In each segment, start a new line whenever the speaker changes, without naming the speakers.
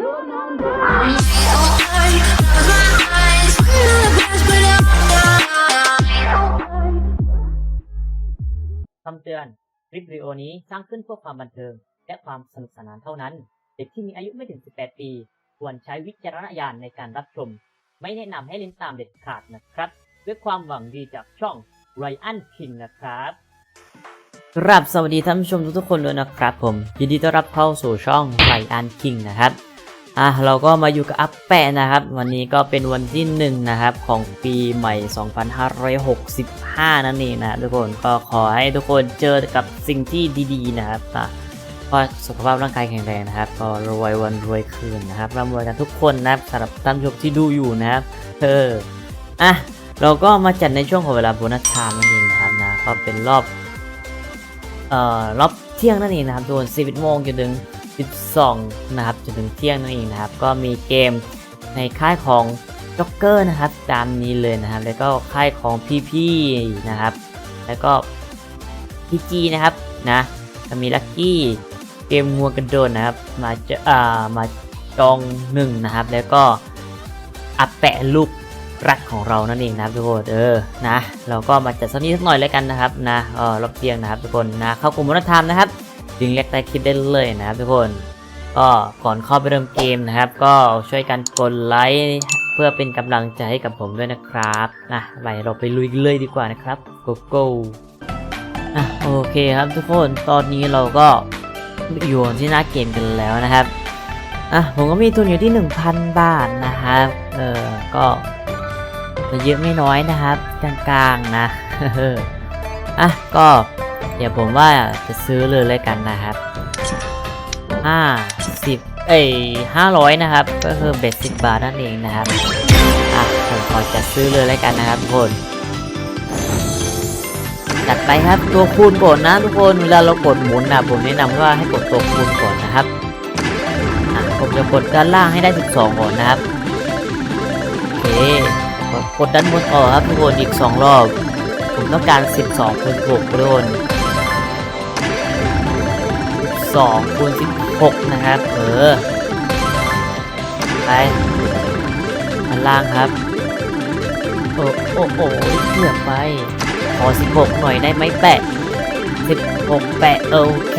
No, no, no.
คำเตือน คลิปวิดีโอนี้สร้างขึ้นเพื่อความบันเทิง และความสนุกสนานเท่านั้น เด็กที่มีอายุไม่ถึง 18 ปี ควรใช้วิจารณญาณในการรับชม ไม่แนะนำให้เล่นตามเด็ดขาดนะครับ ด้วยความหวังดีจากช่อง Ryan King นะครับครับสวัสดีท่านผู้ชมทุกๆคนด้วยนะครับผม ยินดีต้อนรับเข้าสู่ช่อง Ryan King นะครับ อะเราก็มาอยู่กับอัปแปะนะครับ วันนี้ก็เป็นวันที่หนึ่งนะครับของปีใหม่ 2565 นั่นเองนะทุกคนก็ขอให้ทุกคนเจอกับสิ่งที่ดี ๆ นะครับอะก็สุขภาพร่างกายแข็งแรงนะครับ ก็รวยวันรวยคืนนะครับร่ำรวยกันทุกคนนะครับสำหรับท่านผู้ชมที่ดูอยู่นะครับเอออะเราก็มาจัดในช่วงของเวลาโบนัสไทม์นั่นเองนะครับนะก็เป็นรอบเอ่อรอบเที่ยงนั่นเองนะครับทุกคน11โมงจนถึง 12นะครับจนถึงเที่ยงนั่นเองนะครับ ก็มีเกมในค่ายของจ็อกเกอร์นะครับตามนี้เลยนะครับ แล้วก็ค่ายของพี่ๆนะครับ แล้วก็พีจีนะครับนะก็มีลัคกี้เกมงัวกระโดดนะครับ มาจออ่ามาจองหนึ่งนะครับ แล้วก็อัปแปะลูกรักของเรานั่นเองนะครับทุกคนเออนะ เราก็มาจัดสักนิดสักหน่อยแล้วกันนะครับนะเออรอบเที่ยงนะครับทุกคนนะเข้ากลุ่มวัฒนธรรมนะครับ ลิงก์เล็กใต้คลิปได้เลยนะครับทุกคน ก็ก่อนเข้าไปเริ่มเกมนะครับ ก็ช่วยกันกดไลค์เพื่อเป็นกำลังใจให้กับผมด้วยนะครับนะไปเราไปลุยเลยดีกว่านะครับ go go อะโอเคครับทุกคนตอนนี้เราก็อยู่ที่หน้าเกมกันแล้วนะครับอะผมก็มีทุนอยู่ที่ 1,000 บาทนะครับเออก็ไม่เยอะไม่น้อยนะครับกลางๆนะอะก็ ดี๋ยวผมว่าจะซื้อเลยเลยกันนะครับห้าสิบเอ้ยห้าร้อยนะครับ ก็คือเบ็ดสิบบาทนั่นเองนะครับ อะ ผมขอจะซื้อเลยเลยกันนะครับทุกคนจัดไปครับตัวคูณก่อนนะทุกคนเวลาเรากดหมุนนะผมแนะนำว่าให้กดตัวคูณก่อนนะครับอะผมจะกดด้านล่างให้ได้ 12ก่อนนะครับโอเคกดด้านบนต่อครับทุกคนอีก 2 รอบ ผมต้องการ 12คูณ6ทุกคน 12คูณ16 นะครับ เออ ไปอันล่างครับ โอ้โอ้โอ้เกือบไป ขอ 16 หน่อยได้ไหมแปะ 16 แปะ โอเค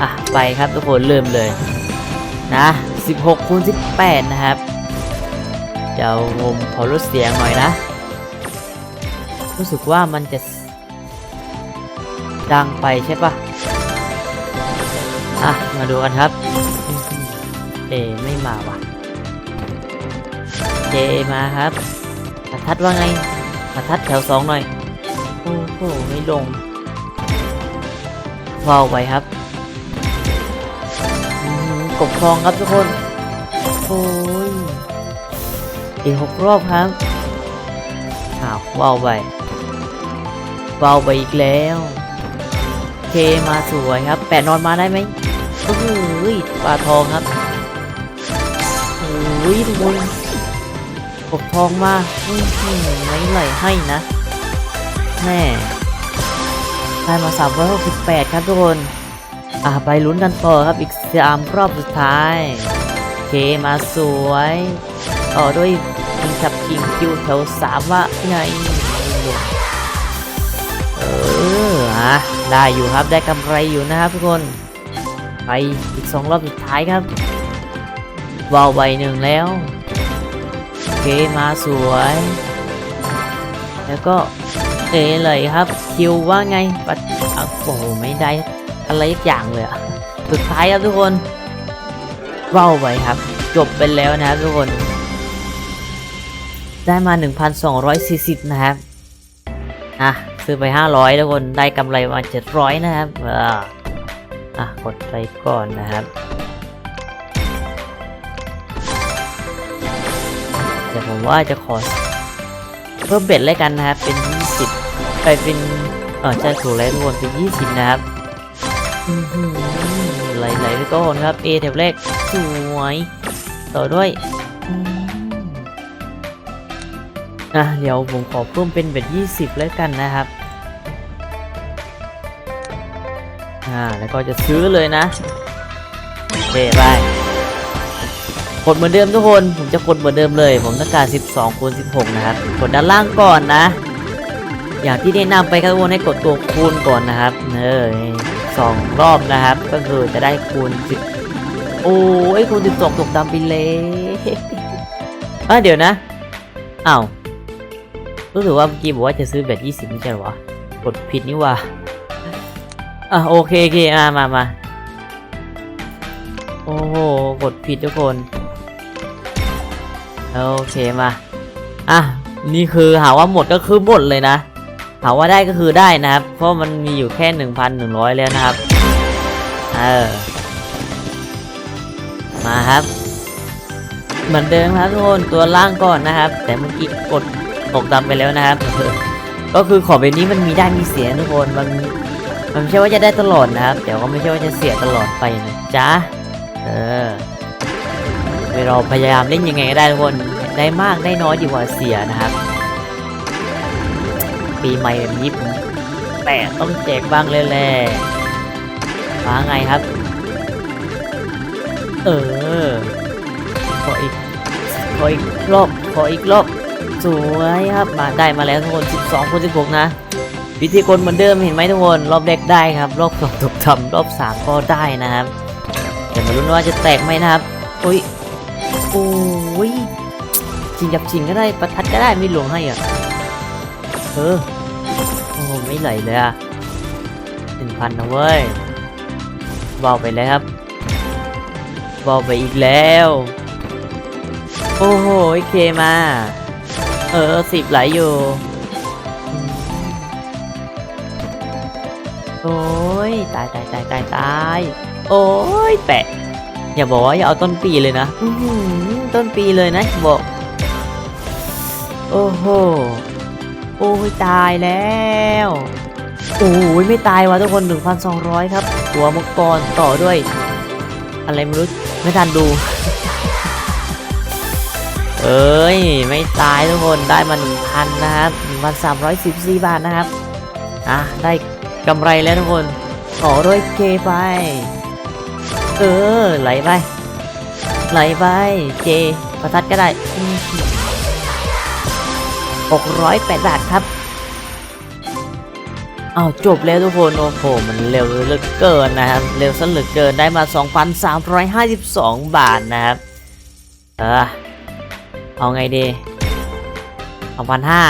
อะ ไปครับทุกคนเริ่มเลย นะ 16คูณ18 นะครับ เดี๋ยวผมขอลดเสียงหน่อยนะ รู้สึกว่ามันจะดังไปใช่ปะ อะ มาดูกันครับ เอไม่มาว่ะ เจมาครับประทัดว่าไงประทัดแถวสองหน่อย โอ้โห ไม่ลงวาวไปครับกบทองครับทุกคน โอ้ย อีกหกรอบครับอ้าวเบาไปเบาไปอีกแล้ว เคมาสวยครับ แปะนอนมาได้ไหม อ้ยปลาทองครับโอ้ยทุกคนกบทองมาอื้อหือไม่ไหลให้นะแม่ได้มา 368 ครับทุกคน อ่าไปลุ้นกันต่อครับอีกสามรอบสุดท้าย เคมาสวย ต่อด้วยคิงขับคิงคิวแถวสามว่าไงเอออะได้อยู่ครับได้กำไรอยู่นะครับทุกคน ไปอีกสองรอบสุดท้ายครับวาวใบหนึ่งแล้ว โอเคมาสวย แล้วก็เอเลยครับ คิวว่าไงปัดอโอ้โหไม่ได้อะไรอย่างเลยอะสุดท้ายครับทุกคนว้าวไปครับ จบไปแล้วนะครับทุกคน ได้มา 1,240 นะครับอะซื้อไป 500 ทุกคนได้กำไรมา 700 นะครับเออ อะกดไปก่อนนะครับเดี๋ยวผมว่าจะขอเพิ่มเบ็ดเลยกันนะครับ เป็น 20 ไปเป็นเออใช่ถูกแล้วทุกคนเป็น 20 นะครับอื้อหือไหลๆไปก่อนครับ A แถวแรกสวย ต่อด้วยอืมอะเดี๋ยวผมขอเพิ่มเป็นเบ็ดยี่สิบแล้วกันนะครับ อ่าแล้วก็จะซื้อเลยนะโอเคไปกดเหมือนเดิมทุกคนผมจะกดเหมือนเดิมเลย ผมต้องการ 12คูณ16 นะครับกดด้านล่างก่อนนะ อย่างที่แนะนำไปครับทุกคนให้กดตัวคูณก่อนนะครับเออสองรอบนะครับ ก็คือจะได้คูณ10โอ้ยคูณ12ตกดำไปเลยอะเดี๋ยวนะอ้าวรู้สึกว่าเมื่อกี้บอกว่าจะซื้อแบต20 ไม่ใช่หรอ กดผิดนี่ว่า อะโอเคโอเคอะมามาโอ้โห กดผิดทุกคน โอเคมา อะ นี่คือหาว่าหมดก็คือหมดเลยนะหาว่าได้ก็คือได้นะครับ เพราะมันมีอยู่แค่ 1,100 แล้วนะครับ เออ มาครับ เหมือนเดิมครับทุกคนตัวล่างก่อนนะครับ แต่เมื่อกี้กดตกดำไปแล้วนะครับ ก็คือของแบบนี้มันมีได้มีเสียทุกคนมัน มันไม่ใช่ว่าจะได้ตลอดนะครับ แต่ก็ไม่ใช่ว่าจะเสียตลอดไปนะจ๊ะ เออเราพยายามเล่นยังไงก็ได้ทุกคน ได้มากได้น้อยดีกว่าเสียนะครับ ปีใหม่แบบนี้ผมแต่ต้องแจกบ้างเลยแหละมาไงครับ เออ ขออีก ขออีกรอบ ขออีกรอบ สวยครับ มาได้มาแล้วทุกคน 12 คน 16 นะ วิธีกลเหมือนเดิมเห็นไหมทุกคน รอบแรกได้ครับ รอบสองถูกทำรอบสามก็ได้นะครับเดี๋ยวมาลุ้นว่าจะแตกไหมนะครับอุ้ยโอ้ยชิงจับชิงก็ได้ประทัดก็ได้ไม่หลวงให้อะเออโอ้ไม่ไหลเลยอะหนึ่งพันนะเว้ยเบาไปแล้วครับเบาไปอีกแล้วโอ้โหโอเคมา เออสิบไหลอยู่ โอ้ยตายตายตายตายตายโอ้ยแปะ อย่าบอกว่าอย่าเอาต้นปีเลยนะต้นปีเลยนะบอก โอ้โห โอ้ยตายแล้วโอ้ยไม่ตายวะทุกคน 1,200 ครับ หัวมังกรต่อด้วย อะไรไม่รู้ไม่ทันดู เอ้ย ไม่ตายทุกคนได้มา 1,000 นะครับ 1,314 บาทนะครับ อะ ได้ กำไรแล้วทุกคนขอร้วยเกไป เออ ไหลไป ไหลไป เจ ประทัดก็ได้หกร้อยแปดบาทครับเอาวจบแล้วทุกคน โอ้โห มันเร็วเหลือเกินนะครับ เร็วสลึกเกินได้มา 2,352 บาทนะครับ เออ เอาไงดีสองพันห้า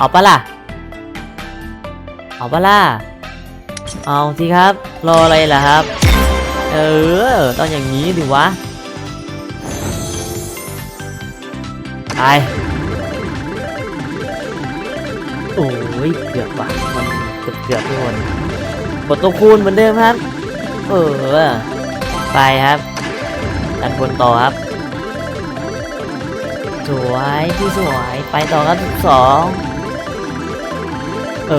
เอาปะล่ะ เอาปะล่ะ เอาสิครับ รออะไรล่ะครับ เออ ต้องอย่างนี้ดิวะ ไป โอ้ย เกือบว่ะ มันเกือบเกือบทุกคนกดตัวคูณเหมือนเดิมครับ เออ ไปครับดันบนต่อครับ สวยพี่สวย ไปต่อครับสอง เอ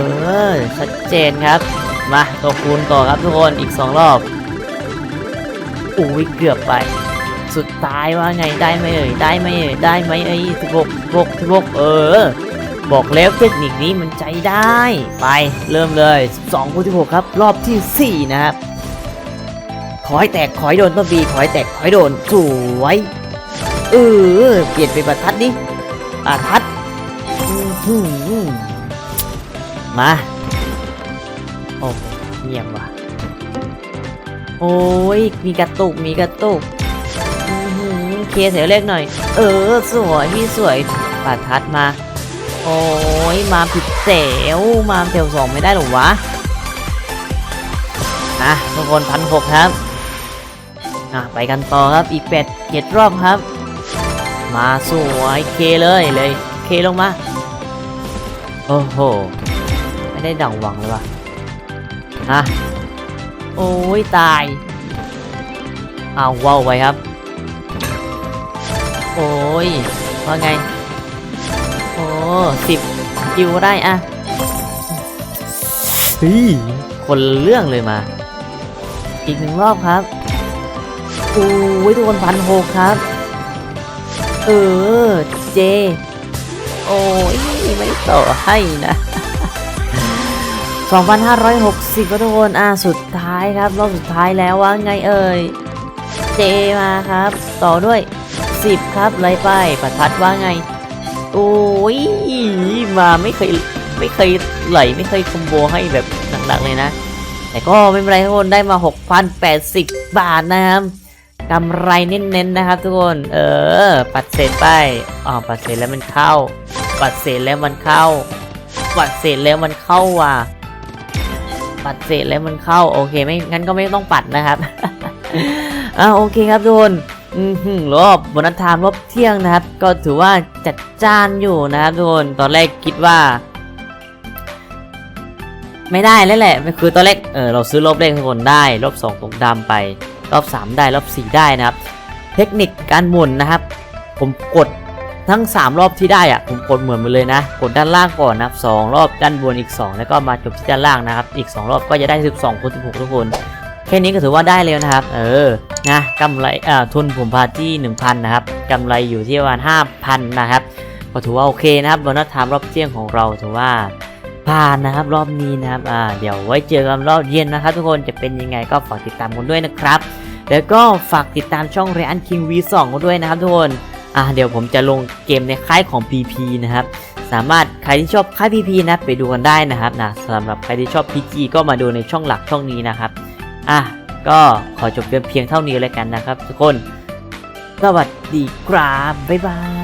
อ ชัดเจนครับ มาตัวคูณต่อครับทุกคนอีก 2 รอบอุ้ยเกือบไป สุดท้ายว่าไงได้ไหมเอ่ยได้ไหมเอ่ยได้ไหมเอ้ยสิบหกหกสิบหกเออ บอกแล้วเทคนิคนี้มันใจได้ ไปเริ่มเลย 12คูณ16 ครับ รอบทีสี่4 นะครับขอให้แตกขอให้โดนต้นปีขอให้แตกขอให้โดนสวยเออเปลี่ยนเป็นประทัดดิประทัดอื้อหือ มา โอ้เงียบว่ะ โอ้ย มีกระตุก มีกระตุกอื้อหือเคเสียเลขหน่อย เออ สวยพี่สวยประทัดมา โอ้ย มาผิดเต๋วมาเต๋วสองไม่ได้หรอวะอะทุกคนพันหกครับอะไปกันต่อครับอีกแปดเจ็ดรอบครับ มาสวยเคเลยเลย เคลงมา โอ้โห ไม่ได้ดังหวังเลยว่ะฮะโอ้ยตายเอาวว้าวไปครับ โอ้ยว่าไง โอ้สิบคิวได้อะเฮ้ยคนเรื่องเลยมา อีกหนึ่งรอบครับโอ้ยทุกคนพันหกครับ เออ เจ โอ้ยไม่ต่อให้นะ 2,560ก็ทุกคนอ่าสุดท้ายครับ รอบสุดท้ายแล้วว่าไงเอ่ย เจมาครับ ต่อด้วย 10 ครับไล่ไปประทัดว่าไง โอ้ยมาไม่เคยไม่เคยไหลไม่เคยคอมโบให้แบบหนักๆเลยนะ แต่ก็ไม่เป็นไรทุกคนได้มา 6,080 บาทนะครับกำไรเน้นๆนะครับทุกคน เออ ปัดเศษไปอ๋อปัดเศษแล้วมันเข้า ปัดเศษแล้วมันเข้า ปัดเศษแล้วมันเข้าว่ะ ปัดเศษแล้วมันเข้าโอเคไม่งั้นก็ไม่ต้องปัดนะครับอ่าโอเคครับทุกคนรอบบนัสไทม์รอบเที่ยงนะครับ ก็ถือว่าจัดจ้านอยู่นะครับทุกคนตอนแรกคิดว่า ไม่ได้แล้วแหละคือตอนแรกเออเราซื้อรอบแรกทุกคนได้ รอบ2ตกดำไป รอบ 3 ได้รอบ 4 ได้นะครับ เทคนิคการหมุนนะครับ ผมกด ทั้ง 3 รอบที่ได้อะผมกดเหมือนไปเลยนะ กดด้านล่างก่อนนะครับ2รอบด้านบนอีก 2 แล้วก็มาจบที่ด้านล่างนะครับ อีก 2 รอบก็จะได้ 12คูณ16 ทุกคน แค่นี้ก็ถือว่าได้แล้วนะครับ เออ นะกำไรอ่าทุนผมพาที่ 1,000 นะครับกำไรอยู่ที่ประมาณ5,000 นะครับ ก็ถือว่าโอเคนะครับโบนัสไทม์รอบเที่ยงของเราถือว่าผ่านนะครับรอบนี้นะครับอ่าเดี๋ยวไว้เจอกันรอบเย็นนะครับ ทุกคนจะเป็นยังไงก็ฝากติดตามกันด้วยนะครับ แล้วก็ฝากติดตามช่อง r รอันคิง V2 กันด้วยนะครับทุกคน อะเดี๋ยวผมจะลงเกมในค่ายของ PP นะครับสามารถใครที่ชอบค่าย PP นะไปดูกันได้นะครับนะสำหรับใครที่ชอบ PG ก็มาดูในช่องหลักช่องนี้นะครับอะก็ขอจบเพียงเท่านี้แล้วกันนะครับ ทุกคน สวัสดีครับบ๊ายบาย